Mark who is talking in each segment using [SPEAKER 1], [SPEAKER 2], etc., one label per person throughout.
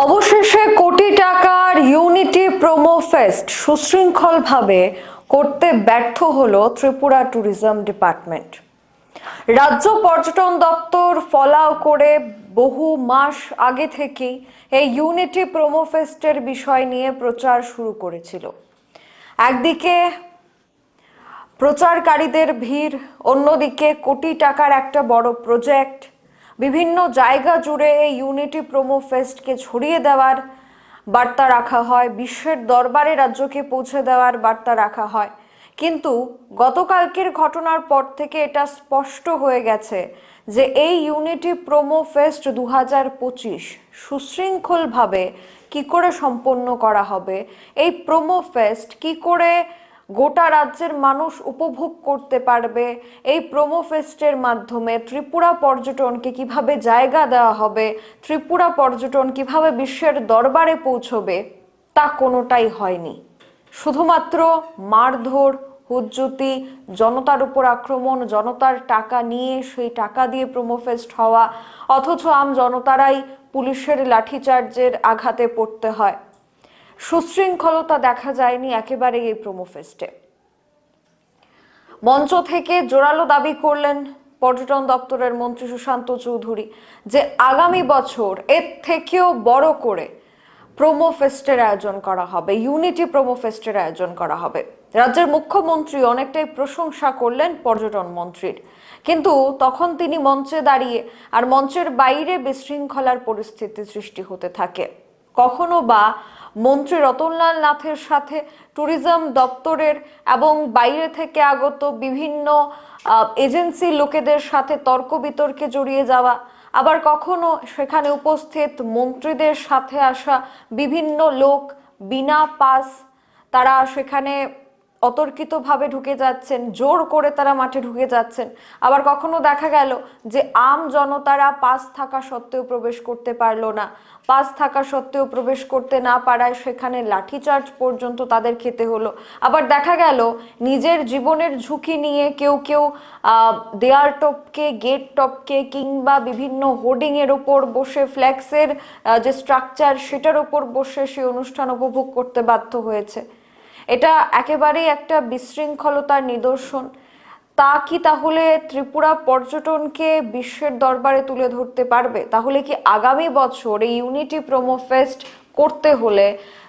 [SPEAKER 1] অবশেষে কোটি টাকার ইউনিটি প্রোমো ফেস্ট সুশৃঙ্খলভাবে করতে ব্যর্থ হলো ত্রিপুরা ট্যুরিজম ডিপার্টমেন্ট। রাজ্য পর্যটন দপ্তর ফলাও করে বহু মাস আগে থেকেই এই ইউনিটি প্রোমো ফেস্টের বিষয় নিয়ে প্রচার শুরু করেছিল। একদিকে প্রচারকারীদের ভিড়, অন্যদিকে কোটি টাকার একটা বড় প্রজেক্ট বিভিন্ন জায়গা জুড়ে এই ইউনিটি প্রোমো ফেস্টকে ছড়িয়ে দেওয়ার বার্তা রাখা হয়। বিশ্বের দরবারে রাজ্যকে পৌঁছে দেওয়ার বার্তা রাখা হয়। কিন্তু গতকালকের ঘটনার পর থেকে এটা স্পষ্ট হয়ে গেছে যে এই ইউনিটি প্রোমো ফেস্ট দু হাজার পঁচিশ সুশৃঙ্খলভাবে কী করে সম্পন্ন করা হবে? এই প্রোমো ফেস্ট কী করে গোটা রাজ্যের মানুষ উপভোগ করতে পারবে এই প্রোমো ফেস্টের মাধ্যমে। ত্রিপুরা পর্যটনকে কীভাবে জায়গা দেওয়া হবে, ত্রিপুরা পর্যটন কীভাবে বিশ্বের দরবারে পৌঁছবে, তা কোনোটাই হয়নি। শুধুমাত্র মারধর, হুজ্জুতি, জনতার উপর আক্রমণ, জনতার টাকা নিয়ে সেই টাকা দিয়ে প্রোমো ফেস্ট হওয়া, অথচ আম জনতারাই পুলিশের লাঠিচার্জের আঘাতে পড়তে হয়। সুশৃঙ্খলতা দেখা যায়নি একেবারেই এই প্রোমো ফেস্টে। মঞ্চ থেকে জোরালো দাবি করলেন পর্যটন দপ্তরের মন্ত্রী সুশান্ত চৌধুরী যে আগামী বছর এর থেকেও বড় করে প্রোমো ফেস্টের আয়োজন করা হবে, ইউনিটি প্রোমো ফেস্টের আয়োজন করা হবে। রাজ্যের মুখ্যমন্ত্রী অনেকটাই প্রশংসা করলেন পর্যটন মন্ত্রীর। কিন্তু তখন তিনি মঞ্চে দাঁড়িয়ে আর মঞ্চের বাইরে বিশৃঙ্খলার পরিস্থিতি সৃষ্টি হতে থাকে। কখনো বা মন্ত্রী রতনলাল নাথের সাথে ট্যুরিজম দপ্তরের এবং বাইরে থেকে আগত বিভিন্ন এজেন্সি লোকেদের সাথে তর্ক বিতর্কে জড়িয়ে যাওয়া, আবার কখনো সেখানে উপস্থিত মন্ত্রীদের সাথে আসা বিভিন্ন লোক বিনা পাস তারা সেখানে অতর্কিতভাবে ঢুকে যাচ্ছেন, জোর করে তারা মাঠে ঢুকে যাচ্ছেন। আবার কখনো দেখা গেল যে আম জনতারা পাস থাকা সত্ত্বেও প্রবেশ করতে পারল না। পাস থাকা সত্ত্বেও প্রবেশ করতে না পারায় সেখানে লাঠিচার্জ পর্যন্ত তাদের খেতে হলো। আবার দেখা গেল নিজের জীবনের ঝুঁকি নিয়ে কেউ কেউ দেয়াল টপকে, গেট টপকে কিংবা বিভিন্ন হোর্ডিংয়ের ওপর বসে ফ্ল্যাক্সের যে স্ট্রাকচার সেটার ওপর বসে সেই অনুষ্ঠান উপভোগ করতে বাধ্য হয়েছে। এটা একেবারেই একটা বিশৃঙ্খলতার নিদর্শন। তা কি তাহলে ত্রিপুরা পর্যটনকে বিশ্বের দরবারে তুলে ধরতে পারবে? তাহলে কি আগামী বছর এই ইউনিটি প্রোমো ফেস্ট করতে হলে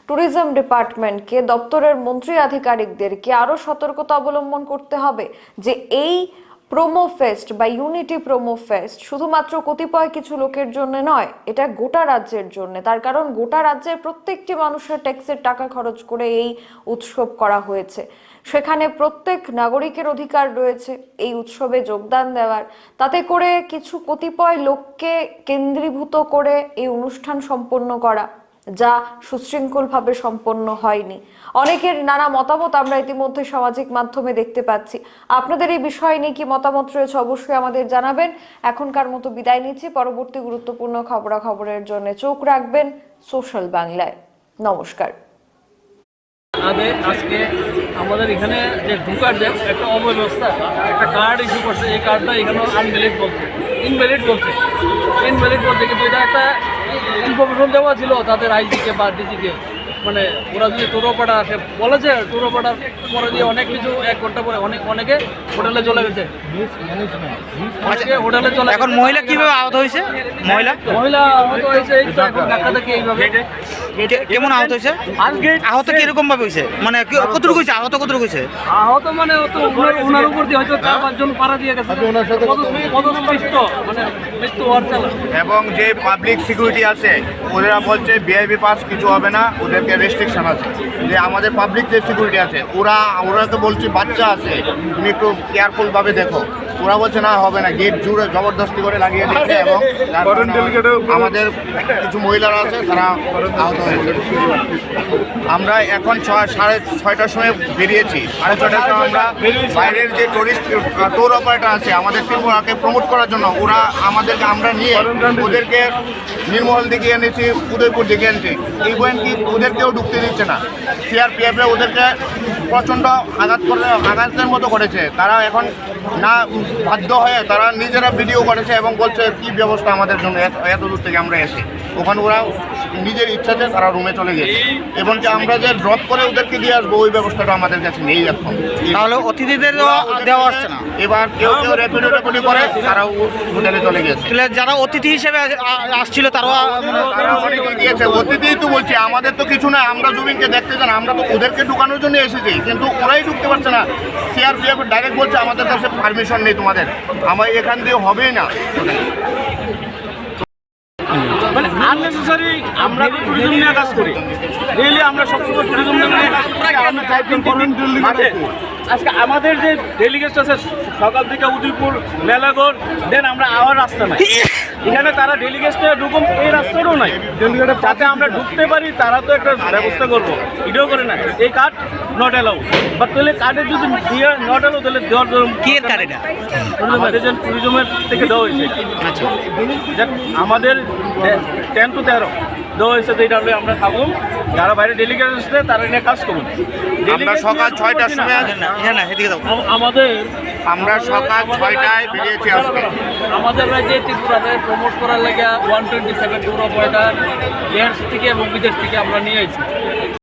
[SPEAKER 1] ট্যুরিজম ডিপার্টমেন্টকে দপ্তরের মন্ত্রী আধিকারিকদেরকে আরও সতর্কতা অবলম্বন করতে হবে যে এই প্রোমো ফেস্ট বা ইউনিটি প্রোমো ফেস্ট শুধুমাত্র কতিপয় কিছু লোকের জন্য নয়, এটা গোটা রাজ্যের জন্য। তার কারণ গোটা রাজ্যের প্রত্যেকটি মানুষের ট্যাক্সের টাকা খরচ করে এই উৎসব করা হয়েছে। সেখানে প্রত্যেক নাগরিকের অধিকার রয়েছে এই উৎসবে যোগদান দেওয়ার। তাতে করে কিছু কতিপয় লোককে কেন্দ্রীভূত করে এই অনুষ্ঠান সম্পন্ন করা। যা সুশৃঙ্খলভাবে সম্পন্ন হয়নি। অনেকের নানা মতামত আমরা ইতিমধ্যে সামাজিক মাধ্যমে দেখতে পাচ্ছি। আপনাদের এই বিষয় নিয়ে কি মতামত রয়েছে অবশ্যই আমাদের জানাবেন। এখনকার মতো বিদায় নিচ্ছি। পরবর্তী গুরুত্বপূর্ণ খবরাখবরের জন্য চোখ রাখবেন সোশ্যাল বাংলায়। নমস্কার।
[SPEAKER 2] আজকে আমাদের এখানে যে ঢুকার যে একটা অব্যবস্থা, একটা কার্ড ইস্যু করছে, এই কার্ডটা এখানে আনভ্যালিড বলছে। ইনভ্যালিড বলছে। ইনভ্যালিড বলছে কিন্তু এটা একটা ইনফরমেশন দেওয়া ছিল তাদের আইজিকে বা ডিজিকে মানে ওরা যদি টোটোপাড়া আসে বলেছে টোটোপাড়ার পরে দিয়ে অনেক কিছু এক ঘণ্টা পরে অনেক অনেকে হোটেলে চলে গেছে। আজকে হোটেলে চলে
[SPEAKER 3] এখন মহিলা কীভাবে আহত হয়েছে? মহিলা?
[SPEAKER 2] মহিলা আহত হয়েছে এই তো এখন ধাক্কা থেকে এইভাবে।
[SPEAKER 3] কেমন আহত হয়েছে? আহত কীরকম ভাবে হয়েছে? মানে কি- কতটুকু হয়েছে? আহত কতটুকু হয়েছে?
[SPEAKER 2] আহত মানে ওনার উপর দিয়ে হয়তো চার পাঁচজন পাড়া দিয়ে গেছে। মানে
[SPEAKER 4] এবং যে পাবলিক সিকিউরিটি আছে ওরা বলছে বিআইবি পাস কিছু হবে না ওদেরকে রেস্ট্রিকশন আছে। যে আমাদের পাবলিক যে সিকিউরিটি আছে ওরা ওরা তো বলছে বাচ্চা আছে। তুমি একটু কেয়ারফুলভাবে দেখো। ওরা বলছে না হবে না গেট জুড়ে জবরদস্তি করে লাগিয়ে দিচ্ছে এবং আমাদের কিছু মহিলারা আছে তারা আহত হয়েছে। আমরা এখন ছয় সাড়ে ছয়টার সময় বেরিয়েছি। সাড়ে ছয়টার সময় আমরা বাইরের যে টুরিস্ট ট্যুর অপারেটর আছে আমাদের ত্রিপুরাকে প্রমোট করার জন্য ওরা আমাদেরকে আমরা নিয়ে ওদেরকে নির্মল দিকে এনেছি উদয়পুর দিকে এনেছি। ইভেন কি ওদেরকেও ঢুকতে দিচ্ছে না? সিআরপিএফ ওদেরকে প্রচণ্ড আঘাত করে আঘাতের মতো করেছে। তারা এখন না বাধ্য হয়ে তারা নিজেরা ভিডিও করেছে এবং বলছে কি ব্যবস্থা আমাদের জন্য? এত- দূর থেকে আমরা এসে ওখানে ওরা নিজের ইচ্ছাতে তারা রুমে চলে গেছে। এবং যে আমরা যে ড্রপ করে ওদেরকে দিয়ে আসব ওই ব্যবস্থাটা আমাদের কাছে নেই এখন।
[SPEAKER 3] তাহলে অতিথিদের দেওয়া আসছে না?
[SPEAKER 4] এবার কেউ কেউ র্যাপিডো র্যাপিডো করে তারাও হোটেলে চলে গেছে।
[SPEAKER 3] তাহলে যারা অতিথি হিসেবে আসছিল মানে
[SPEAKER 4] তারা অনেকে গিয়েছে অতিথিই তো বলছি আমাদের তো কিছু না আমরা জুবিনকে দেখতে চান আমরা তো ওদেরকে ঢুকানোর জন্য এসেছি কিন্তু ওরাই ঢুকতে পারছে না। সিআরপিএফ ডাইরেক্ট বলছে আমাদের কাছে পারমিশন নেই তোমাদের। আমার এখান দিয়ে হবেই না।
[SPEAKER 5] ট্যুরিজম নিয়ে কাজ করি। ডেইলি আমরা সবসময় ট্যুরিজম নিয়ে কাজ করি আমরা চাই তিন তিন আজকে আমাদের যে ডেলিগেট আছে সকাল থেকে উদয়পুর মেলাগড় দেন আমরা আওয়ার রাস্তা নাই। এখানে তারা ডেলিগেটে ঢুকুন এই রাস্তাটাও নাই। যাতে আমরা ঢুকতে পারি তারা তো একটা ব্যবস্থা করব। এটাও করে না এই কার্ড নট অ্যালাউ বাট তাহলে কার্ডের যদি দিয়ে নট অ্যালাউ তাহলে দেওয়ার
[SPEAKER 3] কি এর কার্ড এটা?
[SPEAKER 5] আমাদের যে ট্যুরিজমের থেকে দেওয়া হয়েছে।
[SPEAKER 3] আচ্ছা।
[SPEAKER 5] আমাদের টেন টু তেরো। দেওয়া হয়েছে যেটা হলে আমরা থাকুন যারা বাইরে ডেলিগেট আসছে তারা নিয়ে কাজ করুন।
[SPEAKER 4] আমরা সকাল ছয়টার সময়
[SPEAKER 3] হ্যাঁ না এদিকে
[SPEAKER 5] আমাদের
[SPEAKER 4] আমরা সকাল ছয়টায় বেরিয়েছি আজকে।
[SPEAKER 5] আমাদের রাজ্যে ত্রিপুরাতে প্রমোট করার লাগে one twenty seven tour operator দেশ থেকে এবং বিদেশ থেকে আমরা নিয়ে